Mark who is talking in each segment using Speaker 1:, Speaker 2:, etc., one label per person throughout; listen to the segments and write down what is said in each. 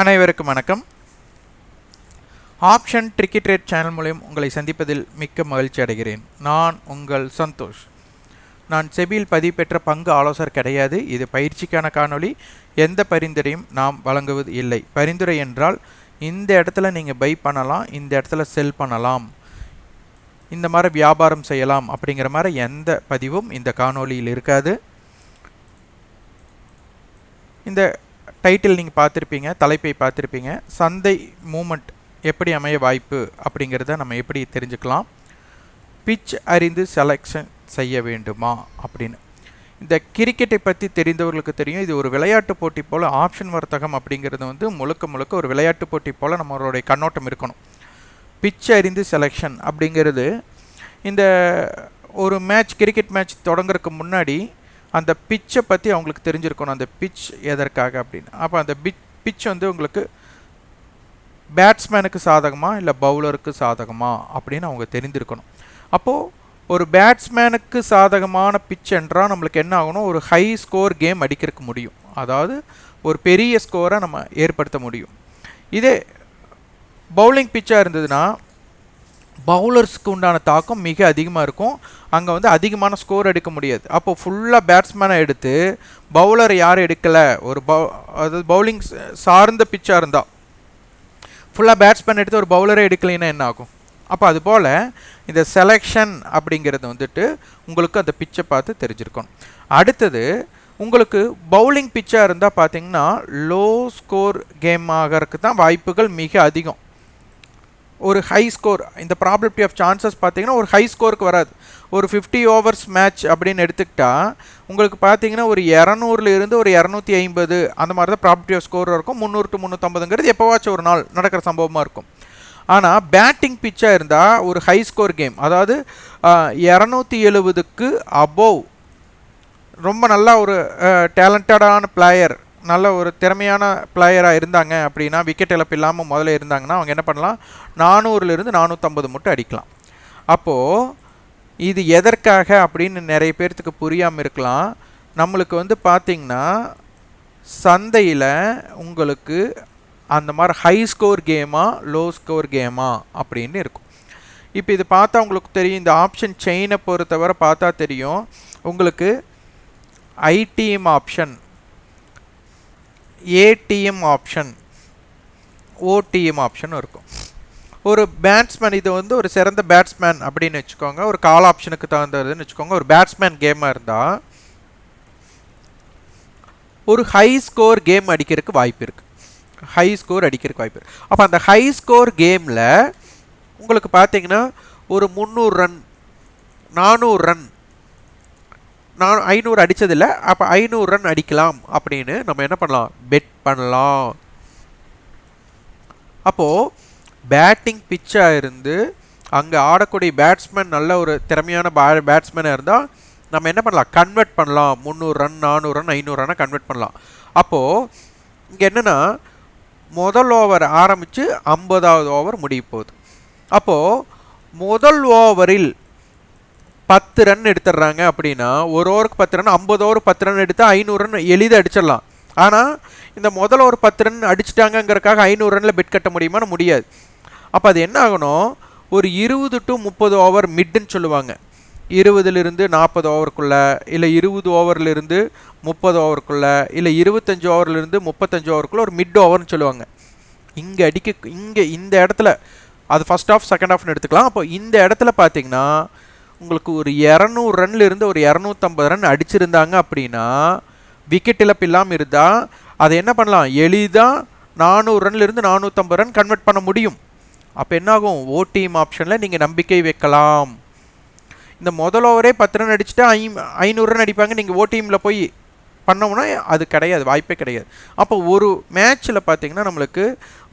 Speaker 1: அனைவருக்கும் வணக்கம். Option tricky channel மூலம் உங்களை சந்திப்பதில் மிக்க மகிழ்ச்சி அடைகிறேன். நான் உங்கள் சந்தோஷ். நான் செபியில் பதிவு பெற்ற பங்கு ஆலோசகர் கிடையாது. இது பயிற்சிக்கான காணொளி. எந்த பரிந்துரையும் நாம் வழங்குவது இல்லை. பரிந்துரை என்றால் இந்த இடத்துல நீங்கள் பை பண்ணலாம் இந்த இடத்துல செல் பண்ணலாம். இந்த மாதிரி வியாபாரம் செய்யலாம் அப்படிங்கிற மாதிரி எந்த பதிவும் இந்த காணொளியில் இருக்காது. இந்த டைட்டில் நீங்கள் பார்த்துருப்பீங்க தலைப்பை பார்த்துருப்பீங்க சந்தை மூமெண்ட் எப்படி அமைய வாய்ப்பு அப்படிங்கிறத நம்ம எப்படி தெரிஞ்சுக்கலாம்? பிச் அறிந்து செலெக்ஷன் செய்ய வேண்டுமா அப்படின்னு. இந்த கிரிக்கெட்டை பற்றி தெரிந்தவர்களுக்கு தெரியும் இது ஒரு விளையாட்டு போட்டி போல் ஆப்ஷன் வர்த்தகம் அப்படிங்கிறது வந்து முழுக்க முழுக்க ஒரு விளையாட்டு போட்டி போல் நம்மளுடைய கண்ணோட்டம் இருக்கணும். பிச் அறிந்து செலெக்ஷன் அப்படிங்கிறது இந்த ஒரு மேட்ச் கிரிக்கெட் மேட்ச் தொடங்குறதுக்கு முன்னாடி அந்த பிச்சை பற்றி அவங்களுக்கு தெரிஞ்சிருக்கணும் அந்த பிச் எதற்காக அப்படின்னு. அப்போ அந்த பிச் பிச் வந்து உங்களுக்கு பேட்ஸ்மேனுக்கு சாதகமா இல்லை பவுலருக்கு சாதகமா அப்படின்னு அவங்க தெரிந்திருக்கணும். அப்போது ஒரு பேட்ஸ்மேனுக்கு சாதகமான பிச் என்றால் நம்மளுக்கு என்ன ஆகணும்? ஒரு ஹை ஸ்கோர் கேம் அடிக்கிறதுக்கு முடியும். அதாவது ஒரு பெரிய ஸ்கோரை நம்ம ஏற்படுத்த முடியும். இதே பவுலிங் பிச்சாக இருந்ததுன்னா பவுலர்ஸ்க்கு உண்டான தாக்கம் மிக அதிகமாக இருக்கும். அங்கே வந்து அதிகமான ஸ்கோர் எடுக்க முடியாது. அப்போ ஃபுல்லாக பேட்ஸ்மேனை எடுத்து பவுலர் யாரும் எடுக்கலை. ஒரு பவு அதாவது பவுலிங் சார்ந்த பிச்சாக இருந்தால் ஃபுல்லாக பேட்ஸ்மேன் எடுத்து ஒரு பவுலரே எடுக்கலைன்னா என்ன ஆகும்? அப்போ அது போல் இந்த செலெக்ஷன் அப்படிங்கிறது வந்துட்டு உங்களுக்கு அந்த பிச்சை பார்த்து தெரிஞ்சிருக்கணும். அடுத்தது உங்களுக்கு பவுலிங் பிச்சாக இருந்தால் பார்த்தீங்கன்னா லோ ஸ்கோர் கேம் ஆகிறதுக்கு தான் வாய்ப்புகள் மிக அதிகம். ஒரு ஹை ஸ்கோர் இந்த ப்ராபபிலிட்டி ஆஃப் சான்சஸ் பார்த்தீங்கன்னா ஒரு ஹை ஸ்கோருக்கு வராது. ஒரு ஃபிஃப்டி ஓவர்ஸ் மேட்ச் அப்படின்னு எடுத்துக்கிட்டால் உங்களுக்கு பார்த்தீங்கன்னா ஒரு இரநூறுல இருந்து ஒரு இரநூத்தி ஐம்பது அந்த மாதிரி தான் ப்ராபபிலிட்டி ஆஃப் ஸ்கோர் இருக்கும். முந்நூறு டு முந்நூற்றம்பதுங்கிறது எப்போவாச்சும் ஒரு நாள் நடக்கிற சம்பவமாக இருக்கும். ஆனால் பேட்டிங் பிச்சாக இருந்தால் ஒரு ஹை ஸ்கோர் கேம் அதாவது இரநூத்தி எழுபதுக்கு அபோவ் ரொம்ப நல்லா ஒரு டேலண்டடான பிளேயர் நல்ல ஒரு திறமையான பிளேயராக இருந்தாங்க அப்படின்னா விக்கெட் இழப்பு இல்லாமல் முதல்ல இருந்தாங்கன்னா அவங்க என்ன பண்ணலாம்? நானூறுலேருந்து நானூற்றம்பது மட்டும் அடிக்கலாம். அப்போது இது எதற்காக அப்படின்னு நிறைய பேர்த்துக்கு புரியாமல் இருக்கலாம். நம்மளுக்கு வந்து பார்த்திங்கன்னா சந்தையில் உங்களுக்கு அந்த மாதிரி ஹை ஸ்கோர் கேமா லோ ஸ்கோர் கேமா அப்படின்னு இருக்கும். இப்போ இது பார்த்தா உங்களுக்கு தெரியும் இந்த ஆப்ஷன் செயினை பொறுத்தவரை பார்த்தா தெரியும். உங்களுக்கு ITM option ATM option OTM option இருக்கும். ஒரு பேட்ஸ்மேன் இது வந்து ஒரு சிறந்த பேட்ஸ்மேன் அப்படின்னு வச்சுக்கோங்க. ஒரு கால் ஆப்ஷனுக்கு தகுந்ததுன்னு வச்சுக்கோங்க. ஒரு பேட்ஸ்மேன் கேமாக இருந்தால் ஒரு ஹை ஸ்கோர் கேம் அடிக்கிறதுக்கு வாய்ப்பு இருக்குது ஹை ஸ்கோர் அடிக்கிறதுக்கு வாய்ப்பு இருக்குது அப்போ அந்த ஹை ஸ்கோர் கேமில் உங்களுக்கு பார்த்தீங்கன்னா ஒரு முந்நூறு ரன் நானூறு ரன் நான் ஐநூறு அடித்ததில்ல அப்போ ஐநூறு ரன் அடிக்கலாம் அப்படின்னு நம்ம என்ன பண்ணலாம்? பெட் பண்ணலாம். அப்போது பேட்டிங் பிச்சாக இருந்து அங்கே ஆடக்கூடிய பேட்ஸ்மேன் நல்ல ஒரு திறமையான பே பேட்ஸ்மேனாக இருந்தால் நம்ம என்ன பண்ணலாம்? கன்வெர்ட் பண்ணலாம். முந்நூறு ரன் நானூறு ரன் ஐநூறு ரன்னை கன்வெர்ட் பண்ணலாம். அப்போது இங்கே என்னென்னா முதல் ஓவர் ஆரம்பித்து ஐம்பதாவது ஓவர் முடிய போகுது. அப்போது முதல் ஓவரில் பத்து ரன் எடுத்துடுறாங்க அப்படின்னா ஒரு ஓவருக்கு பத்து ரன் ஐம்பது ஓவர் பத்து ரன் எடுத்து ஐநூறு ரன் எளிதாக அடிச்சிடலாம். ஆனால் இந்த முதல் ஒரு பத்து ரன் அடிச்சிட்டாங்கங்கிறக்காக ஐநூறு ரனில் பெட் கட்ட முடியுமான்னு முடியாது. அப்போ அது என்ன ஆகணும்? ஒரு இருபது டு முப்பது ஓவர் மிட்டுன்னு சொல்லுவாங்க. இருபதுலேருந்து நாற்பது ஓவருக்குள்ளே இல்லை இருபது ஓவர்லேருந்து முப்பது ஓவருக்குள்ளே இல்லை இருபத்தஞ்சி ஓவர்லேருந்து முப்பத்தஞ்சு ஓவருக்குள்ளே ஒரு மிட் ஓவர்னு சொல்லுவாங்க. இங்கே அடிக்க இங்கே இந்த இடத்துல அது ஃபஸ்ட் ஆஃப் செகண்ட் ஆஃப்னு எடுத்துக்கலாம். அப்போ இந்த இடத்துல பார்த்தீங்கன்னா உங்களுக்கு ஒரு இரநூறு ரன்லேருந்து ஒரு இரநூத்தம்பது ரன் அடிச்சிருந்தாங்க அப்படின்னா விக்கெட் இழப்பு இல்லாமல் இருந்தால் அதை என்ன பண்ணலாம்? எளிதாக நானூறு ரன்லேருந்து நானூற்றம்பது ரன் கன்வெர்ட் பண்ண முடியும். அப்போ என்னாகும்? ஓடிஎம் ஆப்ஷனில் நீங்கள் நம்பிக்கை வைக்கலாம். இந்த முதல் ஓவரே பத்து ரன் அடிச்சுட்டு ஐ ஐநூறு ரன் அடிப்பாங்க. நீங்கள் ஓடிஎம்மில் போய் பண்ணோம்னா அது கிடையாது வாய்ப்பே கிடையாது. அப்போ ஒரு மேட்ச்சில் பார்த்தீங்கன்னா நம்மளுக்கு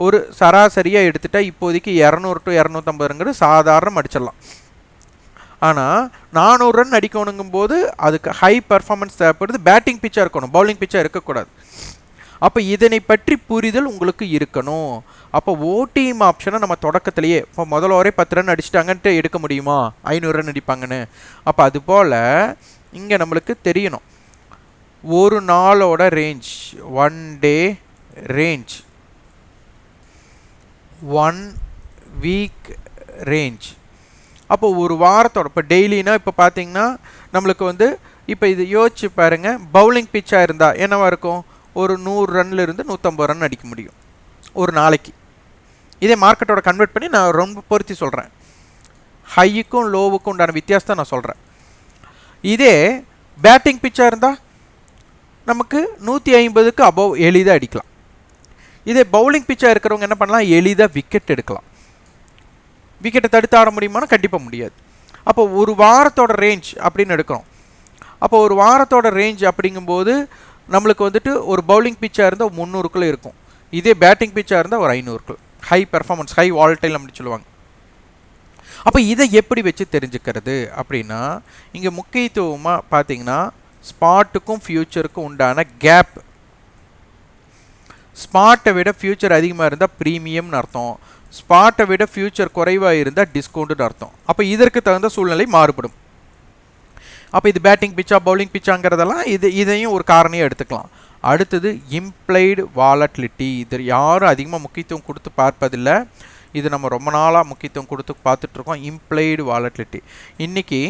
Speaker 1: ஒரு சராசரியாக எடுத்துட்டால் இப்போதைக்கு இரநூறு டு இரநூத்தம்பதுங்கிறது சாதாரணம் அடிச்சிடலாம். ஆனால் நானூறு ரன் அடிக்கணுங்கும் போது அதுக்கு ஹை பர்ஃபார்மன்ஸ் தேவைப்படுது. பேட்டிங் பிச்சாக இருக்கணும். பவுலிங் பிச்சாக இருக்கக்கூடாது. அப்போ இதனை பற்றி புரிதல் உங்களுக்கு இருக்கணும். அப்போ ஓடிஎம் ஆப்ஷனை நம்ம தொடக்கத்திலேயே இப்போ முதல்ல ஒரே பத்து ரன் அடிச்சிட்டாங்கன்ட்டு எடுக்க முடியுமா? ஐநூறு ரன் அடிப்பாங்கன்னு. அப்போ அதுபோல் இங்கே நம்மளுக்கு தெரியணும். ஒரு நாளோட range one day range one week range அப்போ ஒரு வாரத்தோட இப்போ டெய்லினா இப்போ பார்த்தீங்கன்னா நம்மளுக்கு வந்து இப்போ இது யோசிச்சு பாருங்கள் பவுலிங் பிச்சாக இருந்தால் என்னவா இருக்கும்? ஒரு நூறு ரன்ல இருந்து நூற்றம்பது ரன் அடிக்க முடியும். ஒரு நாளைக்கு. இதே மார்க்கெட்டோட கன்வெர்ட் பண்ணி நான் ரொம்ப பொருத்தி சொல்கிறேன் ஹையுக்கும் லோவுக்கும் உண்டான வித்தியாசத்தை நான் சொல்கிறேன் இதே பேட்டிங் பிச்சாக இருந்தால் நமக்கு நூற்றி ஐம்பதுக்கு அபவ் எளிதாக அடிக்கலாம். இதே பவுலிங் பிச்சாக இருக்கிறவங்க என்ன பண்ணலாம்? எளிதாக விக்கெட் எடுக்கலாம். விக்கெட்டை தடுத்து ஆட முடியுமானா கண்டிப்பாக முடியாது. அப்போ ஒரு வாரத்தோட ரேஞ்ச் அப்படின்னு எடுக்கிறோம். அப்போ ஒரு வாரத்தோட ரேஞ்ச் அப்படிங்கும்போது நம்மளுக்கு வந்துட்டு ஒரு பவுலிங் பிச்சாக இருந்தால் முந்நூறுக்குள்ளே இருக்கும். இதே பேட்டிங் பிச்சாக இருந்தால் ஒரு ஐநூறுக்குள்ள. ஹை பெர்ஃபார்மன்ஸ் ஹை வால்டைல் அப்படின்னு சொல்லுவாங்க. அப்போ இதை எப்படி வச்சு தெரிஞ்சுக்கிறது அப்படின்னா இங்கே முக்கியத்துவமாக பார்த்தீங்கன்னா ஸ்பாட்டுக்கும் ஃப்யூச்சருக்கும் உண்டான கேப் ஸ்பாட்டை விட ஃப்யூச்சர் அதிகமாக இருந்தால் ப்ரீமியம்னு அர்த்தம். ஸ்பாட்டை விட ஃப்யூச்சர் குறைவாக இருந்தால் டிஸ்கவுண்ட்டுன்னு அர்த்தம். அப்போ இதற்கு தகுந்த சூழ்நிலை மாறுபடும். அப்போ இது பேட்டிங் பிச்சா பவுலிங் பிச்சாங்கிறதெல்லாம் இது இதையும் ஒரு காரணியாக எடுத்துக்கலாம். அடுத்தது இம்ப்ளைடு வாலட்லிட்டி இது யாரும் அதிகமாக முக்கியத்துவம் கொடுத்து பார்ப்பதில்லை. இது நம்ம ரொம்ப நாளாக முக்கியத்துவம் கொடுத்து பார்த்துட்ருக்கோம். இம்ப்ளைடு வாலட்லிட்டி இன்றைக்கி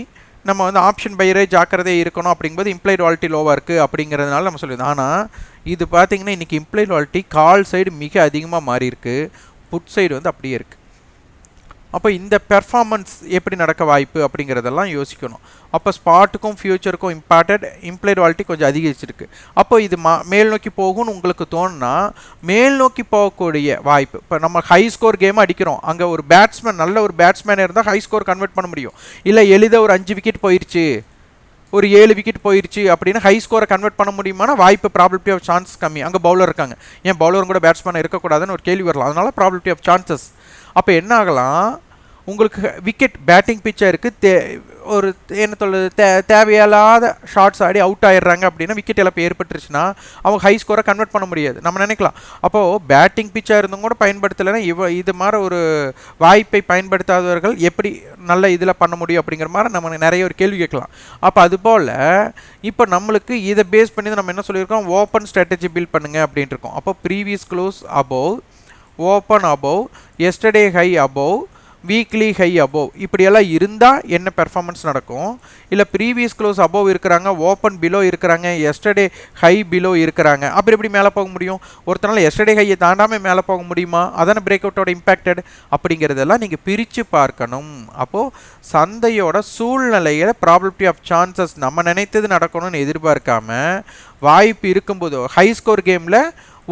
Speaker 1: நம்ம வந்து ஆப்ஷன் பையரே ஜாக்கிரதையாக இருக்கணும் அப்படிங்கும்போது இம்ப்ளைடு வாலிட்டி லோவாக இருக்குது அப்படிங்கிறதுனால நம்ம சொல்லிடுது ஆனால் இது பார்த்தீங்கன்னா இன்றைக்கி இம்ப்ளைடு வாலிட்டி கால் சைடு மிக அதிகமாக மாறியிருக்கு. புட் சைடு வந்து அப்படியே இருக்குது அப்போ இந்த பெர்ஃபார்மன்ஸ் எப்படி நடக்க வாய்ப்பு அப்படிங்கிறதெல்லாம் யோசிக்கணும். அப்போ ஸ்பாட்டுக்கும் ஃப்யூச்சருக்கும் இம்பார்ட்டட் இம்ப்ளைட் வாலிட்டி கொஞ்சம் அதிகரிச்சிருக்கு. அப்போ இது மா மேல் நோக்கி போகும்னு உங்களுக்கு தோணுனா மேல் நோக்கி போகக்கூடிய வாய்ப்பு. இப்போ நம்ம ஹை ஸ்கோர் கேம் அடிக்கிறோம். அங்கே ஒரு பேட்ஸ்மேன் நல்ல ஒரு பேட்ஸ்மேன் இருந்தால் ஹை ஸ்கோர் கன்வெர்ட் பண்ண முடியும். இல்லை எளிதாக ஒரு அஞ்சு விக்கெட் போயிடுச்சு ஒரு ஏழு விக்கெட் போயிடுச்சு அப்படின்னு ஹை ஸ்கோரை கன்வெர்ட் பண்ண முடியுமானா வாய்ப்பு ப்ராபிலிட்டி ஆஃப் சான்ஸ் கம்மி. அங்கே பவுலர் இருக்காங்க. ஏன் பவுலரும் கூட பேட்ஸ்மேன் இருக்கக்கூடாதுன்னு ஒரு கேள்வி வரலாம். அதனால ப்ராபிலிட்டி ஆஃப் சான்சஸ் அப்போ என்ன ஆகலாம்? உங்களுக்கு விக்கெட் பேட்டிங் பிச்சாக இருக்குது தே ஒரு என்ன சொல்கிறது தே தேவையில்லாத ஷார்ட்ஸ் ஆடி அவுட் ஆயிடுறாங்க அப்படின்னா விக்கெட் இழப்பு ஏற்பட்டுருச்சுன்னா அவங்க ஹை ஸ்கோரை கன்வெர்ட் பண்ண முடியாது. நம்ம நினைக்கலாம். அப்போது பேட்டிங் பிச்சாக இருந்தும் கூட பயன்படுத்தலைன்னா இவ இது மாதிரி ஒரு வாய்ப்பை பயன்படுத்தாதவர்கள் எப்படி நல்ல இதில் பண்ண முடியும் அப்படிங்கிற மாதிரி நம்ம நிறைய ஒரு கேள்வி கேட்கலாம். அப்போ அதுபோல் இப்போ நம்மளுக்கு இதை பேஸ் பண்ணி நம்ம என்ன சொல்லியிருக்கோம்? ஓப்பன் ஸ்ட்ராட்டஜி பில்ட் பண்ணுங்க அப்படின்ட்டு இருக்கோம். அப்போ previous close above open above yesterday high above weekly high above இப்படியெல்லாம் இருந்தால் என்ன பெர்ஃபார்மன்ஸ் நடக்கும்? இல்லை ப்ரீவியஸ் க்ளோஸ் அபோவ் இருக்கிறாங்க ஓப்பன் பிலோ இருக்கிறாங்க எஸ்டர்டே ஹை பிலோ இருக்கிறாங்க. அப்புறம் எப்படி மேலே போக முடியும்? ஒருத்தனால எஸ்டர்டே ஹையை தாண்டாமல் மேலே போக முடியுமா? அதான பிரேக் அவுட்டோட இம்பேக்டட் அப்படிங்கிறதெல்லாம் நீங்கள் பிரித்து பார்க்கணும். அப்போது சந்தையோட சூழ்நிலையில் ப்ராபபிலிட்டி ஆஃப் சான்சஸ் நம்ம நினைத்தது நடக்கணும்னு எதிர்பார்க்காம வாய்ப்பு இருக்கும்போது ஹை ஸ்கோர் கேமில்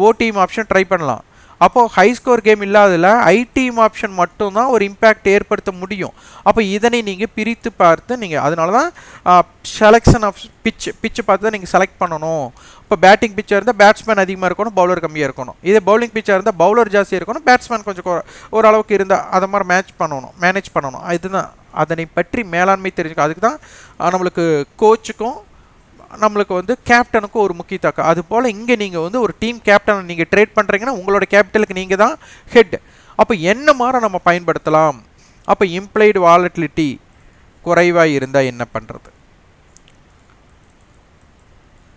Speaker 1: ஓடிஎம் ஆப்ஷன் ட்ரை பண்ணலாம். அப்போது ஹை ஸ்கோர் கேம் இல்லாததில் ஐடிஎம் ஆப்ஷன் மட்டும்தான் ஒரு இம்பேக்ட் ஏற்படுத்த முடியும். அப்போ இதனை நீங்கள் பிரித்து பார்த்து நீங்கள் அதனால தான் செலெக்ஷன் ஆஃப் பிச் பிச்சு பார்த்து தான் நீங்கள் செலக்ட் பண்ணணும். இப்போ பேட்டிங் பிச்சாக இருந்தால் பேட்ஸ்மேன் அதிகமாக இருக்கணும் பவுலர் கம்மியாக இருக்கணும். இதே பவுலிங் பிச்சாக இருந்தால் பவுலர் ஜாஸ்தியாக இருக்கணும் பேட்ஸ்மேன் கொஞ்சம் ஓரளவுக்கு இருந்தால் அதை மாதிரி மேட்ச் பண்ணணும் மேனேஜ் பண்ணணும். இதுதான். அதனை பற்றி மேலாண்மை தெரிஞ்சுக்க அதுக்கு தான் நம்மளுக்கு கோச்சுக்கும் நம்மளுக்கு வந்து கேப்டனுக்கும் ஒரு முக்கியத்தாக்கம் அது போல் இங்கே நீங்கள் வந்து ஒரு டீம் கேப்டனை நீங்கள் ட்ரேட் பண்ணுறீங்கன்னா உங்களோட கேபிட்டலுக்கு நீங்கள் தான் ஹெட் அப்போ என்ன மாதிரி நம்ம பயன்படுத்தலாம்? அப்போ இம்ப்ளைடு வாலட்டிலிட்டி குறைவாக இருந்தால் என்ன பண்ணுறது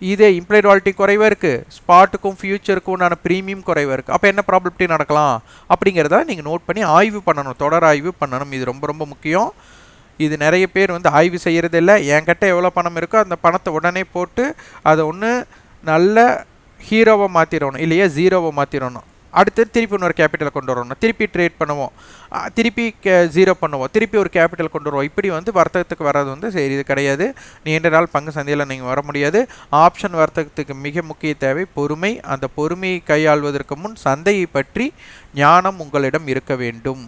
Speaker 1: இதே இம்ப்ளைட் வாலிட்டி குறைவாக இருக்குது ஸ்பாட்டுக்கும் ஃபியூச்சருக்கும் உண்டான ப்ரீமியம் குறைவாக இருக்குது அப்போ என்ன ப்ராப்ளம்ட்டி நடக்கலாம்? அப்படிங்கிறத நீங்கள் நோட் பண்ணி ஆய்வு பண்ணணும். தொடர் ஆய்வு பண்ணணும். இது ரொம்ப ரொம்ப முக்கியம். இது நிறைய பேர் வந்து ஆய்வு செய்கிறதில்ல என்கிட்ட எவ்வளோ பணம் இருக்கோ அந்த பணத்தை உடனே போட்டு அதை ஒன்று நல்ல ஹீரோவை மாற்றிடணும் இல்லையா? ஜீரோவை மாற்றிடணும் அடுத்து திருப்பி இன்னொரு கேபிட்டலை கொண்டு வரணும். திருப்பி ட்ரேட் பண்ணுவோம். திருப்பி ஜீரோ பண்ணுவோம். திருப்பி ஒரு கேபிட்டல் கொண்டு வருவோம். இப்படி வந்து வர்த்தகத்துக்கு வர்றது வந்து சரி இது கிடையாது. நீண்ட நாள் பங்கு சந்தையில் நீங்கள் வர முடியாது. ஆப்ஷன் வர்த்தகத்துக்கு மிக முக்கிய தேவை பொறுமை. அந்த பொறுமையை கையாள்வதற்கு முன் சந்தையை பற்றி ஞானம் உங்களிடம் இருக்க வேண்டும்.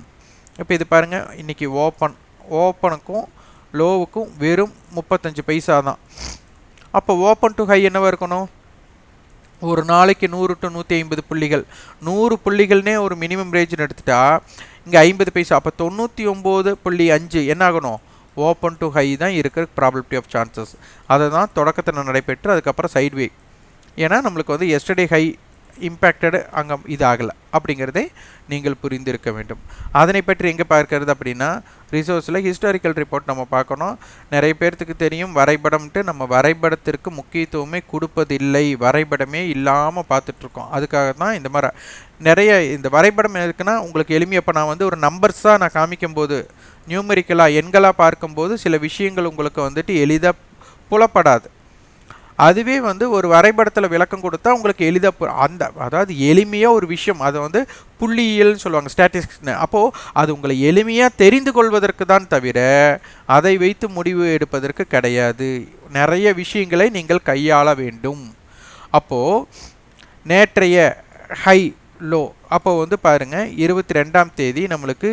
Speaker 1: இப்போ இது பாருங்கள் இன்றைக்கி ஓப்பன் ஓப்பனுக்கும் லோவுக்கும் வெறும் முப்பத்தஞ்சு பைசா தான். அப்போ ஓப்பன் டு ஹை என்னவாக இருக்கணும்? ஒரு நாளைக்கு நூறு டு நூற்றி ஐம்பது புள்ளிகள். நூறு புள்ளிகள்னே ஒரு மினிமம் ரேஞ்சுன்னு எடுத்துட்டா இங்கே ஐம்பது பைசா. அப்போ தொண்ணூற்றி ஒம்பது புள்ளி அஞ்சு என்ன ஆகணும் ஓப்பன் டு ஹை தான் இருக்கிற ப்ராபபிலிட்டி ஆஃப் சான்சஸ் அதை தான் தொடக்கத்தில் நடைபெற்று அதுக்கப்புறம் சைட்வே ஏன்னா நம்மளுக்கு வந்து எஸ்டர்டே ஹை இம்பேக்டடு அங்கே இதாகலை. அப்படிங்கிறதை நீங்கள் புரிந்திருக்க வேண்டும். அதனை பற்றி எங்கே பார்க்கறது அப்படின்னா ரிசோர்ஸில் ஹிஸ்டாரிக்கல் ரிப்போர்ட் நம்ம பார்க்கணும். நிறைய பேர்த்துக்கு தெரியும் வரைபடம்ட்டு நம்ம வரைபடத்திற்கு முக்கியத்துவமே கொடுப்பதில்லை. வரைபடமே இல்லாமல் பார்த்துட்ருக்கோம். அதுக்காக தான் இந்த மாதிரி நிறைய இந்த வரைபடம் எதுக்குன்னா உங்களுக்கு எளிமையாக இப்போ நான் வந்து ஒரு நம்பர்ஸாக நான் காமிக்கும்போது நியூமெரிக்கலாக எண்களாக பார்க்கும்போது சில விஷயங்கள் உங்களுக்கு வந்துட்டு எளிதாக புலப்படாது. அதுவே வந்து ஒரு வரைபடத்தில் விளக்கம் கொடுத்தா உங்களுக்கு எளிதாக அந்த அதாவது எளிமையாக ஒரு விஷயம். அதை வந்து புள்ளியியல்னு சொல்லுவாங்க ஸ்டாட்டிஸ்டிக்ஸ்னு அப்போது அது உங்களை எளிமையாக தெரிந்து கொள்வதற்கு தான் தவிர அதை வைத்து முடிவு எடுப்பதற்கு கிடையாது. நிறைய விஷயங்களை நீங்கள் கையாள வேண்டும். அப்போது நேற்றைய ஹை லோ அப்போ வந்து பாருங்கள் இருபத்தி ரெண்டாம் தேதி நம்மளுக்கு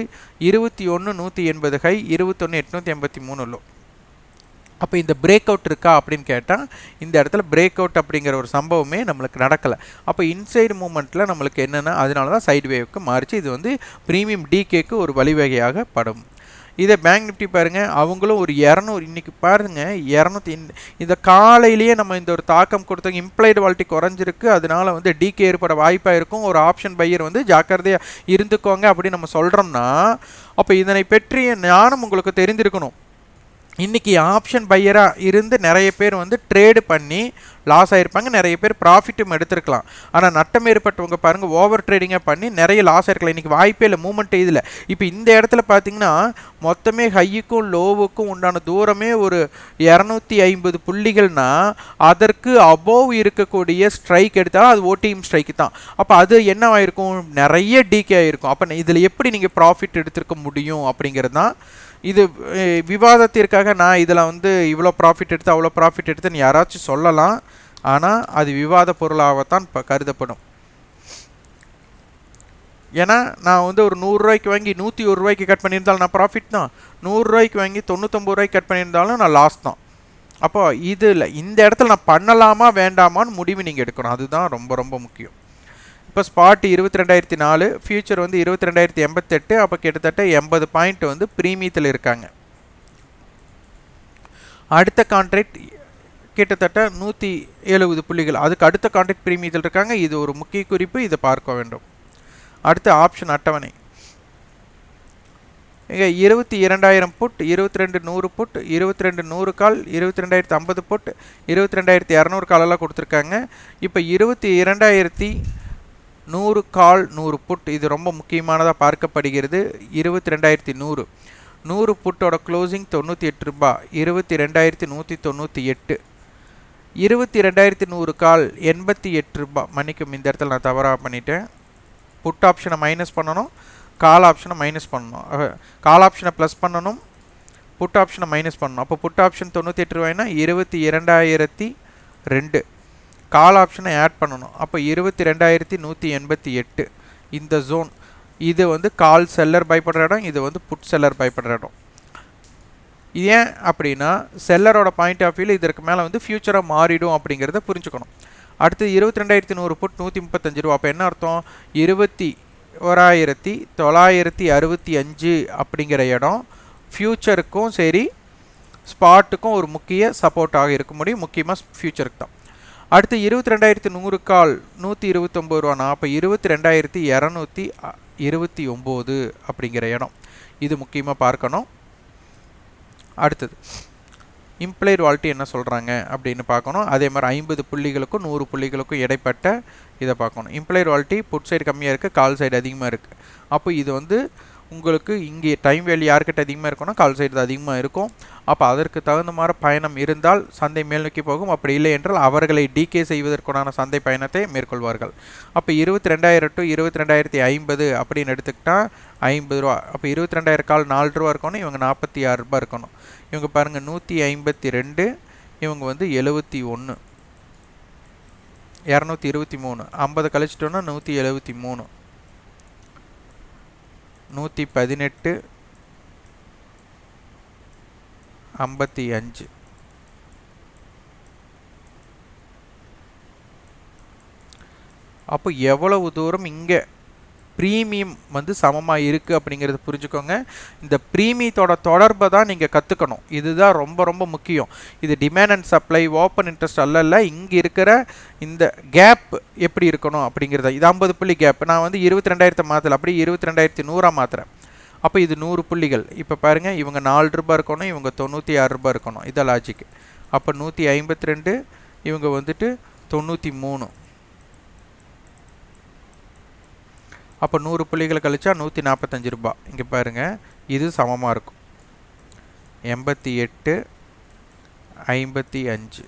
Speaker 1: இருபத்தி ஒன்று நூற்றி எண்பது ஹை இருபத்தொன்று எட்நூற்றி எண்பத்தி மூணு லோ. அப்போ இந்த பிரேக் அவுட் இருக்கா அப்படின்னு கேட்டால் இந்த இடத்துல பிரேக் அவுட் அப்படிங்கிற ஒரு சம்பவமே நம்மளுக்கு நடக்கலை. அப்போ இன்சைடு மூமெண்ட்டில் நம்மளுக்கு என்னென்னா அதனால தான் சைடு வேவுக்கு மாறிச்சு. இது வந்து ப்ரீமியம் டிகேக்கு ஒரு வழிவகையாக படும். இதே பேங்க் நிஃப்டி பாருங்கள் அவங்களும் ஒரு இரநூறு இன்றைக்கி பாருங்கள் இரநூத்தி இந்த காலையிலேயே நம்ம இந்த ஒரு தாக்கம் கொடுத்தவங்க இம்ப்ளைடு வாலிட்டி குறைஞ்சிருக்கு. அதனால வந்து டிகே ஏற்பட வாய்ப்பாக இருக்கும். ஒரு ஆப்ஷன் பையர் வந்து ஜாக்கிரதையாக இருந்துக்கோங்க அப்படின்னு நம்ம சொல்கிறோம்னா அப்போ இதனை பற்றிய ஞானம் உங்களுக்கு தெரிந்திருக்கணும். இன்றைக்கி ஆப்ஷன் பையராக இருந்து நிறைய பேர் வந்து ட்ரேடு பண்ணி லாஸ் ஆகிருப்பாங்க நிறைய பேர் ப்ராஃபிட்டும் எடுத்திருக்கலாம். ஆனால் நட்டம் ஏற்பட்டவங்க பாருங்கள் ஓவர் ட்ரேடிங்காக பண்ணி நிறைய லாஸ் ஆகிருக்கலாம் இன்றைக்கி வாய்ப்பே இல்லை மூமெண்ட் இதில். இப்போ இந்த இடத்துல பார்த்தீங்கன்னா மொத்தமே ஹையுக்கும் லோவுக்கும் உண்டான தூரமே ஒரு இரநூத்தி ஐம்பது புள்ளிகள்னா அதற்கு அபோவ் இருக்கக்கூடிய ஸ்ட்ரைக் எடுத்தால் அது ஓடிஎம் ஸ்ட்ரைக்கு தான். அப்போ அது என்ன ஆயிருக்கும்? நிறைய டீகே ஆகிருக்கும் அப்போ இதில் எப்படி நீங்கள் ப்ராஃபிட் எடுத்திருக்க முடியும் அப்படிங்கிறது தான் இது விவாதத்திற்காக நான் இதில் வந்து இவ்வளோ ப்ராஃபிட் எடுத்து அவ்வளோ ப்ராஃபிட் எடுத்துன்னு யாராச்சும் சொல்லலாம். ஆனால் அது விவாத பொருளாகத்தான் இப்போ கருதப்படும். ஏன்னா நான் வந்து ஒரு நூறுரூவாய்க்கு வாங்கி நூற்றி ஒரு ரூபாய்க்கு கட் பண்ணியிருந்தாலும் நான் ப்ராஃபிட் தான். நூறுரூவாய்க்கு வாங்கி தொண்ணூத்தொம்பது ரூபாய்க்கு கட் பண்ணியிருந்தாலும் நான் லாஸ் தான். அப்போ இது இல்லை. இந்த இடத்துல நான் பண்ணலாமா வேண்டாமான்னு முடிவு நீங்கள் எடுக்கணும். அதுதான் ரொம்ப ரொம்ப முக்கியம். இப்போ ஸ்பாட் இருபத்தி ரெண்டாயிரத்தி நாலு ஃபியூச்சர் வந்து இருபத்தி ரெண்டாயிரத்தி எண்பத்தெட்டு அப்போ கிட்டத்தட்ட எண்பது பாயிண்ட் வந்து ப்ரீமியத்தில் இருக்காங்க. அடுத்த கான்ட்ராக்ட் கிட்டத்தட்ட நூற்றி எழுபது புள்ளிகள். அதுக்கு அடுத்த கான்ட்ராக்ட் ப்ரீமியத்தில் இருக்காங்க. இது ஒரு முக்கிய குறிப்பு. இதை பார்க்க வேண்டும். அடுத்து ஆப்ஷன் அட்டவணை. இங்கே இருபத்தி இரண்டாயிரம் புட் இருபத்தி ரெண்டு நூறு புட் இருபத்தி ரெண்டு நூறு கால் இருபத்தி ரெண்டாயிரத்தி ஐம்பது புட் இருபத்தி ரெண்டாயிரத்தி இரநூறு காலெல்லாம் கொடுத்துருக்காங்க. இப்போ இருபத்தி இரண்டாயிரத்தி நூறு கால் நூறு புட் இது ரொம்ப முக்கியமானதாக பார்க்கப்படுகிறது. இருபத்தி ரெண்டாயிரத்தி நூறு. நூறு புட்டோட க்ளோசிங் தொண்ணூற்றி எட்டு ரூபாய் இருபத்தி ரெண்டாயிரத்தி நூற்றி தொண்ணூற்றி எட்டு. இருபத்தி ரெண்டாயிரத்தி நூறு கால் எண்பத்தி எட்டு ரூபாய் மன்னிக்கும் இந்த இடத்துல நான் தவறாக பண்ணிட்டேன். புட் ஆப்ஷனை மைனஸ் பண்ணணும் கால் ஆப்ஷனை மைனஸ் பண்ணணும். கால் ஆப்ஷனை ப்ளஸ் பண்ணணும் புட் ஆப்ஷனை மைனஸ் பண்ணணும். அப்போ புட் ஆப்ஷன் தொண்ணூற்றி எட்டு ரூபாய்னா இருபத்தி இரண்டாயிரத்தி ரெண்டு. கால் ஆப்ஷனை ஆட் பண்ணணும். அப்போ இருபத்தி ரெண்டாயிரத்தி நூற்றி எண்பத்தி எட்டு இந்த ஜோன் இது வந்து கால் செல்லர் பயப்படுற இடம் இது வந்து புட் செல்லர் பயப்படுற இடம். ஏன் அப்படின்னா செல்லரோட பாயிண்ட் ஆஃப் வியூவில் இதற்கு மேலே வந்து ஃப்யூச்சராக மாறிடும் அப்படிங்கிறத புரிஞ்சுக்கணும். அடுத்து இருபத்தி ரெண்டாயிரத்தி நூறு புட் நூற்றி முப்பத்தஞ்சு ரூபா. அப்போ என்ன அர்த்தம்? இருபத்தி ஓராயிரத்தி தொள்ளாயிரத்தி அறுபத்தி அஞ்சு அப்படிங்கிற இடம் ஃப்யூச்சருக்கும் சரி ஸ்பாட்டுக்கும் ஒரு முக்கிய சப்போர்ட்டாக இருக்க முடியும். முக்கியமாக ஃப்யூச்சருக்கு தான். அடுத்து இருபத்தி ரெண்டாயிரத்தி நூறு கால் நூற்றி இருபத்தொம்பது ரூபானா அப்போ இருபத்தி ரெண்டாயிரத்தி இரநூத்தி இருபத்தி ஒம்பது அப்படிங்கிற இடம் இது முக்கியமாக பார்க்கணும். அடுத்தது இம்ப்ளைட் வால்ட்டி என்ன சொல்கிறாங்க அப்படின்னு பார்க்கணும். அதே மாதிரி ஐம்பது புள்ளிகளுக்கும் நூறு புள்ளிகளுக்கும் இடைப்பட்ட இதை பார்க்கணும். இம்ப்ளைட் வால்ட்டி புட் சைடு கம்மியாக இருக்குது கால் சைடு அதிகமாக இருக்குது அப்போ இது வந்து உங்களுக்கு இங்கே டைம் வேல்யூ யார்கிட்ட அதிகமாக இருக்கும்னா கால் சைடு அதிகமாக இருக்கும். அப்போ அதற்கு தகுந்த மாதிரி பயணம் இருந்தால் சந்தை மேல் நோக்கி போகும். அப்படி இல்லை என்றால் அவர்களை டிகே செய்வதற்குண்டான சந்தை பயணத்தை மேற்கொள்வார்கள். அப்போ இருபத்தி ரெண்டாயிரம் டு இருபத்தி ரெண்டாயிரத்தி ஐம்பது அப்படின்னு எடுத்துக்கிட்டால் ஐம்பது ரூபா. அப்போ இருபத்தி ரெண்டாயிரம் கால் நாலு ரூபா இருக்கணும் இவங்க நாற்பத்தி ஆறு ரூபா இருக்கணும். இவங்க பாருங்கள் நூற்றி ஐம்பத்தி ரெண்டு இவங்க வந்து எழுபத்தி ஒன்று இரநூத்தி இருபத்தி மூணு. ஐம்பது கழிச்சிட்டோன்னா நூற்றி எழுபத்தி மூணு. நூற்றி பதினெட்டு ஐம்பத்தி அஞ்சு. அப்போ எவ்வளவு தூரம் இங்கே ப்ரீமியம் வந்து சமமாக இருக்குது அப்படிங்கிறத புரிஞ்சுக்கோங்க. இந்த ப்ரீமியத்தோட தொடர்பை தான் நீங்கள் கற்றுக்கணும் இதுதான் ரொம்ப ரொம்ப முக்கியம். இது demand and supply open interest அல்ல இங்கே இருக்கிற இந்த கேப் எப்படி இருக்கணும் அப்படிங்கிறத இது ஐம்பது புள்ளி கேப் நான் வந்து இருபத்தி ரெண்டாயிரத்தை மாற்றல அப்படியே இருபத்தி ரெண்டாயிரத்தி நூறாக மாற்றுறேன் அப்போ இது நூறு புள்ளிகள். இப்போ பாருங்கள் இவங்க நாலு ரூபா இருக்கணும் இவங்க தொண்ணூற்றி ஆறு ரூபா இருக்கணும். இதான் லாஜிக் அப்போ நூற்றி ஐம்பத்தி ரெண்டு இவங்க வந்துட்டு தொண்ணூற்றி மூணு. அப்போ நூறு புள்ளிகளை கழிச்சா நூற்றி நாற்பத்தஞ்சு ரூபாய் இங்கே பாருங்கள் இது சமமாக இருக்கும். எண்பத்தி எட்டு ஐம்பத்தி அஞ்சு.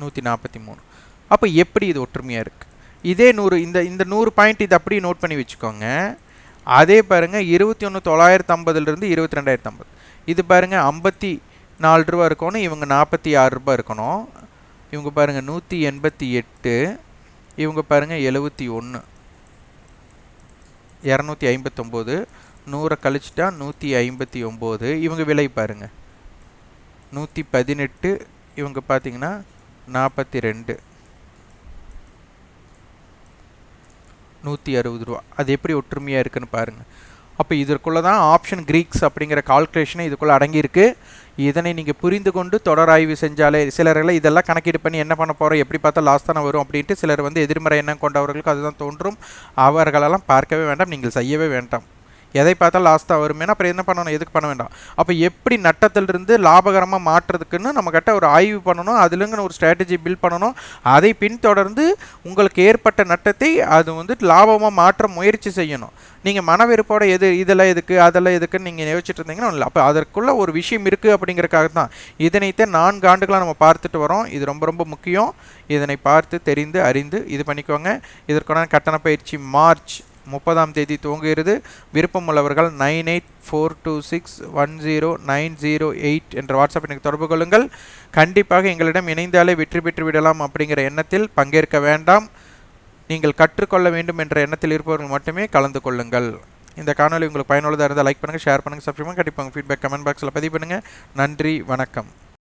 Speaker 1: நூற்றி நாற்பத்தி மூணு. அப்போ எப்படி இது ஒற்றுமையாக இருக்குது இதே நூறு இந்த இந்த நூறு பாயிண்ட் இது அப்படியே நோட் பண்ணி வச்சுக்கோங்க. அதே பாருங்கள் இருபத்தி ஒன்று தொள்ளாயிரத்து ஐம்பதுலேருந்து இருபத்தி ரெண்டாயிரத்து ஐம்பது இது பாருங்கள் ஐம்பத்தி நாலு ரூபா இருக்கணும் இவங்க நாற்பத்தி ஆறு ரூபா இருக்கணும். இவங்க பாருங்கள் நூற்றி எண்பத்தி எட்டு இவங்க பாருங்கள் எழுபத்தி ஒன்று இரநூத்தி ஐம்பத்தொம்போது நூறை கழிச்சிட்டா நூற்றி ஐம்பத்தி ஒம்பது. இவங்க விலை பாருங்கள் நூற்றி பதினெட்டு இவங்க பார்த்தீங்கன்னா நாற்பத்தி ரெண்டு. நூற்றி அறுபது ரூபா. அது எப்படி ஒற்றுமையாக இருக்குன்னு பாருங்கள் அப்போ இதற்குள்ளே தான் ஆப்ஷன் கிரீக்ஸ் அப்படிங்கிற கால்குலேஷனை இதுக்குள்ளே அடங்கியிருக்கு. இதனை நீங்கள் புரிந்து கொண்டு தொடர் ஆய்வு செஞ்சாலே சிலர்களை இதெல்லாம் கணக்கீடு பண்ணி என்ன பண்ண போகிறோம் எப்படி பார்த்தா லாஸ் தானே வரும் அப்படின்ட்டு சிலர் வந்து எதிர்மறை எண்ணம் கொண்டவர்களுக்கு அதுதான் தோன்றும். அவர்களெல்லாம் பார்க்கவே வேண்டாம் நீங்கள் செய்யவே வேண்டாம். எதை பார்த்தா லாஸ் தான் வருமேனா அப்புறம் என்ன பண்ணணும்? எதுக்கு பண்ண வேண்டாம்? அப்போ எப்படி நட்டத்திலிருந்து லாபகரமாக மாற்றுறதுக்குன்னு நம்மக்கிட்ட ஒரு ஆய்வு பண்ணணும். அதுலங்கிற ஒரு ஸ்ட்ராட்டஜி பில்ட் பண்ணணும். அதை பின்தொடர்ந்து உங்களுக்கு ஏற்பட்ட நட்டத்தை அது வந்து லாபமாக மாற்ற முயற்சி செய்யணும். நீங்கள் மனவெறுப்போட எது இதெல்லாம் எதுக்கு அதெல்லாம் எதுக்குன்னு நீங்கள் யோசிச்சுட்டு இருந்தீங்கன்னா இல்லை. அப்போ அதற்குள்ள ஒரு விஷயம் இருக்குது அப்படிங்கிறக்காக தான். இதனைத்தான் நான்கு ஆண்டுகளாக நம்ம பார்த்துட்டு வரோம். இது ரொம்ப ரொம்ப முக்கியம். இதனை பார்த்து தெரிந்து அறிந்து இது பண்ணிக்கோங்க. இதற்கான கட்டண பயிற்சி மார்ச் முப்பதாம் தேதி துவங்குகிறது. விருப்பம் உள்ளவர்கள் nine eight four two six one zero nine zero eight என்ற வாட்ஸ்அப் எனக்கு தொடர்பு கொள்ளுங்கள். கண்டிப்பாக எங்களிடம் இணைந்தாலே வெற்றி பெற்று விடலாம் அப்படிங்கிற எண்ணத்தில் பங்கேற்க வேண்டாம். நீங்கள் கற்றுக்கொள்ள வேண்டும் என்ற எண்ணத்தில் இருப்பவர்கள் மட்டுமே கலந்து கொள்ளுங்கள். இந்த காணொலி உங்களுக்கு பயனுள்ளதாக இருந்தால் லைக் பண்ணுங்கள் ஷேர் பண்ணுங்கள் சப்ஸ்கிரைப் பண்ணுங்கள் கண்டிப்பாக ஃபீட்பேக் கமெண்ட் பாக்ஸில் பதிவு பண்ணுங்கள் நன்றி வணக்கம்.